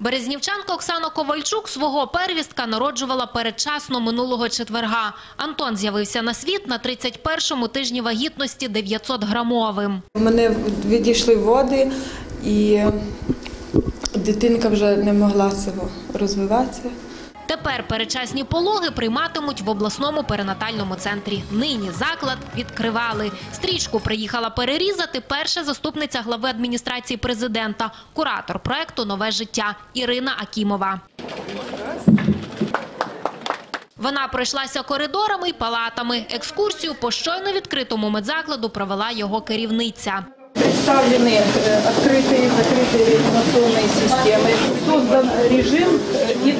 Березнівчанка Оксана Ковальчук свого первістка народжувала передчасно минулого четверга. Антон з'явився на світ на 31-му тижні вагітності 900-грамовим. У мене відійшли води, і дитинка вже не могла цього розвиватися. Тепер передчасні пологи прийматимуть в обласному перинатальному центрі. Нині заклад відкривали. Стрічку приїхала перерізати перша заступниця глави адміністрації президента, куратор проекту Нове життя Ірина Акімова. Вона пройшлася коридорами й палатами. Екскурсію по щойно відкритому медзакладу провела його керівниця. Представлены э, открытые и закрытые реанимационные системы. Создан режим, э, и-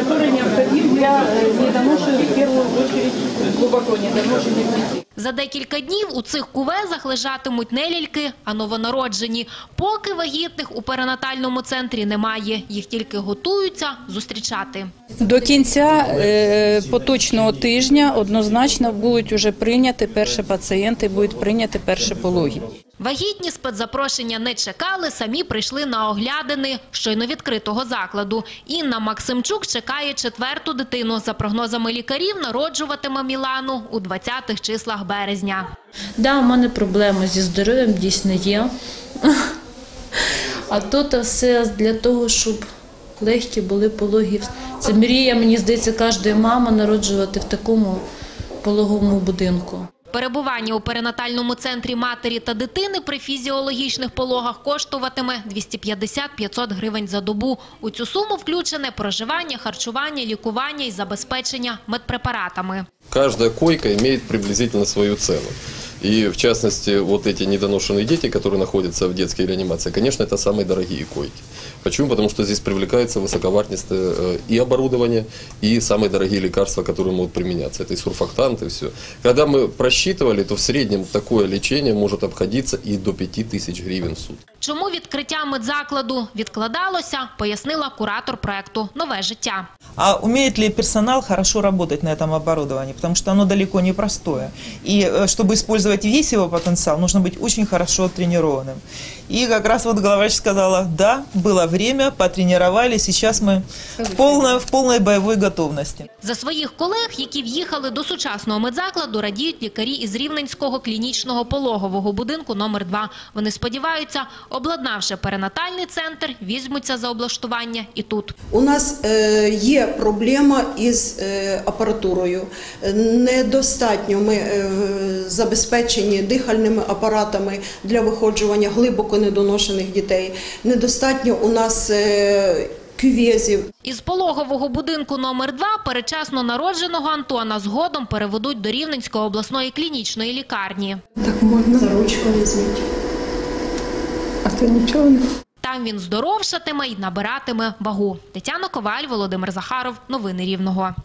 который необходим для э, недоношенных, в первую очередь, глубоко недоношенных детей. За декілька днів у цих кувезах лежатимуть не ляльки, а новонароджені. Поки вагітних у перинатальному центрі немає. Їх тільки готуються зустрічати. До кінця е, поточного тижня однозначно будуть уже прийняті перші пацієнти, будуть прийняті перші пологи. Вагітні спецзапрошення не чекали, самі прийшли на оглядини щойно відкритого закладу. Інна Максимчук чекає четверту дитину. За прогнозами лікарів, народжуватиме Мілану у 20-х числах березня. Да, у мене проблеми зі здоров'ям дійсно є. А тут все для того, щоб легкі були пологи. Це мрія, мені здається, кожної мами народжувати в такому пологовому будинку. Перебування у перинатальному центрі матері та дитини при фізіологічних пологах коштуватиме 250-500 гривень за добу. У цю суму включене проживання, харчування, лікування і забезпечення медпрепаратами. Кожна койка має приблизительно свою цену. И в частности, вот эти недоношенные дети, которые находятся в детской реанимации, конечно, это самые дорогие койки. Почему? Потому что здесь привлекается высоковартнистое э, и оборудование, и самые дорогие лекарства, которые могут применяться. Это и сурфактант, и все. Когда мы просчитывали, то в среднем такое лечение может обходиться и до 5000 гривен в сутки. Чому відкриття медзакладу відкладалося, пояснила куратор проекту «Нове життя». А умеет ли персонал хорошо работать на этом оборудовании? Потому что оно далеко не простое. И э, чтобы использовать весь его потенциал, нужно быть очень хорошо тренированным. И как раз вот главврач сказала, да, было время, потренировали, сейчас мы в полной, в полной боевой готовности. За своїх колег, які в'їхали до сучасного медзакладу, радіють лікарі із Рівненського клінічного пологового будинку номер 2 Вони сподіваються, обладнавши перинатальний центр, візьмуться за облаштування і тут. У нас е, є проблема із е, апаратурою. Е, Недостатньо ми е, забезпечені дихальними апаратами для виходжування глибоко недоношених дітей. Недостатньо у нас е, кювезів. Із пологового будинку номер 2 передчасно народженого Антона згодом переведуть до Рівненської обласної клінічної лікарні. Так можна. За ручку візьміть. А це нічого не. Там він здоровшатиме і набиратиме вагу. Тетяна Коваль, Володимир Захаров. Новини Рівного.